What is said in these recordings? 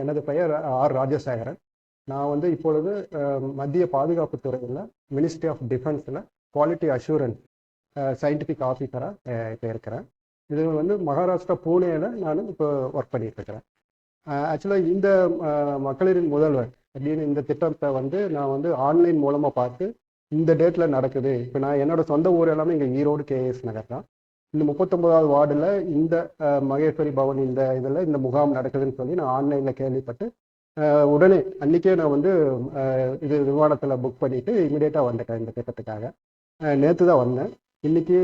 எனது பெயர் ஆர் ராஜசேகரன். நான் வந்து இப்பொழுது மத்திய பாதுகாப்பு துறையில் மினிஸ்ட்ரி ஆஃப் டிஃபென்ஸில் குவாலிட்டி அஷூரன்ஸ் சயின்டிஃபிக் ஆஃபீஸராக இப்போ இருக்கிறேன். இது வந்து மகாராஷ்டிரா பூனேயில் நான் இப்போ ஒர்க் பண்ணிட்டு இருக்கிறேன் ஆக்சுவலாக இந்த மகளிரின் முதல்வர் அப்படின்னு இந்த திட்டத்தை வந்து நான் வந்து ஆன்லைன் மூலமாக பார்த்து இந்த டேட்டில் நடக்குது. இப்போ நான் என்னோட சொந்த ஊர் எல்லாமே இங்கே ஈரோடு கேஎஸ் நகர் தான். இந்த முப்பத்தொன்பதாவது வார்டில் இந்த மகேஸ்வரி பவன் இந்த இதில் இந்த முகாம் நடக்குதுன்னு சொல்லி நான் ஆன்லைனில் கேள்விப்பட்டு உடனே அன்றைக்கே நான் வந்து இது விமானத்தில் புக் பண்ணிவிட்டு இமிடியேட்டாக வந்துட்டேன் இந்த திட்டத்துக்காக. நேற்று தான் வந்தேன். இன்னைக்கு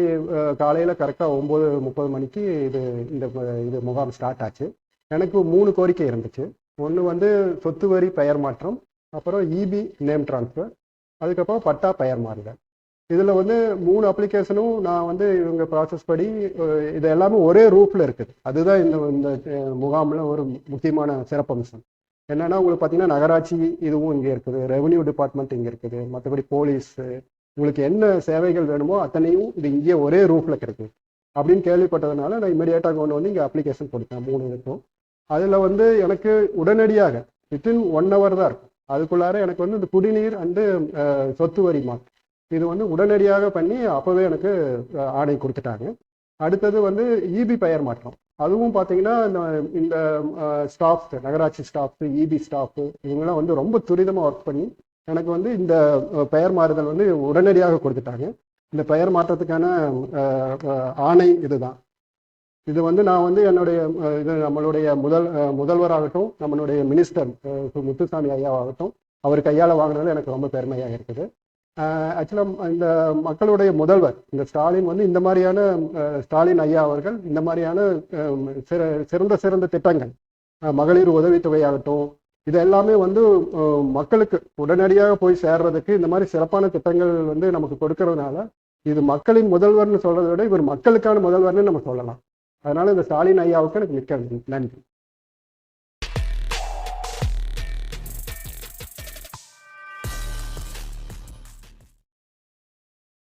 காலையில் கரெக்டாக ஒம்பது முப்பது மணிக்கு இது இந்த இது முகாம் ஸ்டார்ட் ஆச்சு. எனக்கு மூணு கோரிக்கை இருந்துச்சு. ஒன்று வந்து சொத்து வரி பெயர் மாற்றம் அப்புறம் இபி நேம் டிரான்ஸ்ஃபர் அதுக்கப்புறம் பட்டா பெயர் மாறுதல். இதில் வந்து மூணு அப்ளிகேஷனும் நான் வந்து இவங்க ப்ராசஸ் படி இது எல்லாமே ஒரே ரூஃபில் இருக்குது. அதுதான் இந்த இந்த முகாமில் ஒரு முக்கியமான சிறப்பம்சம் என்னன்னா உங்களுக்கு பார்த்தீங்கன்னா நகராட்சி இதுவும் இங்கே இருக்குது. ரெவன்யூ டிபார்ட்மெண்ட் இங்கே இருக்குது. மற்றபடி போலீஸ் உங்களுக்கு என்ன சேவைகள் வேணுமோ அத்தனையும் இது இங்கே ஒரே ரூஃபில் கிடைக்குது அப்படின்னு கேள்விப்பட்டதுனால நான் இமீடியட்டாக கொண்டு வந்து இங்கே அப்ளிகேஷன் கொடுத்தேன். மூணு இருக்கும். அதில் வந்து எனக்கு உடனடியாக வித்தின் ஒன் ஹவர் தான் இருக்கும். அதுக்குள்ளார எனக்கு வந்து இந்த குடிநீர் அண்டு சொத்து வரி மாற்று இது வந்து உடனடியாக பண்ணி அப்போவே எனக்கு ஆணை கொடுத்துட்டாங்க. அடுத்தது வந்து இபி பெயர் மாற்றம். அதுவும் பார்த்தீங்கன்னா இந்த இந்த ஸ்டாஃப் நகராட்சி ஸ்டாஃப் இபி ஸ்டாஃப்பு இவங்கெல்லாம் வந்து ரொம்ப துரிதமாக ஒர்க் பண்ணி எனக்கு வந்து இந்த பெயர் மாறுதல் வந்து உடனடியாக கொடுத்துட்டாங்க. இந்த பெயர் மாற்றத்துக்கான ஆணை இதுதான். இது வந்து நான் வந்து என்னுடைய இது நம்மளுடைய முதல் முதல்வராகட்டும் நம்மளுடைய மினிஸ்டர் முத்துசாமி ஐயாவாகட்டும் அவர் கையால் வாங்கினது எனக்கு ரொம்ப பெருமையாக இருக்குது. ஆக்சுவலாக இந்த மக்களுடைய முதல்வர் இந்த ஸ்டாலின் வந்து இந்த மாதிரியான ஸ்டாலின் ஐயா அவர்கள் இந்த மாதிரியான சிற- சிறந்த சிறந்த திட்டங்கள் மகளிர் உதவித்தொகையாகட்டும் இது எல்லாமே வந்து மக்களுக்கு உடனடியாக போய் சேர்றதுக்கு இந்த மாதிரி சிறப்பான திட்டங்கள் வந்து நமக்கு கொடுக்கறதுனால இது மக்களின் முதல்வர்னு சொல்றதை விட இவர் மக்களுக்கான முதல்வர்னு நம்ம சொல்லலாம். அதனால இந்த ஸ்டாலின் ஐயாவுக்கு எனக்கு மிக்க நன்றி.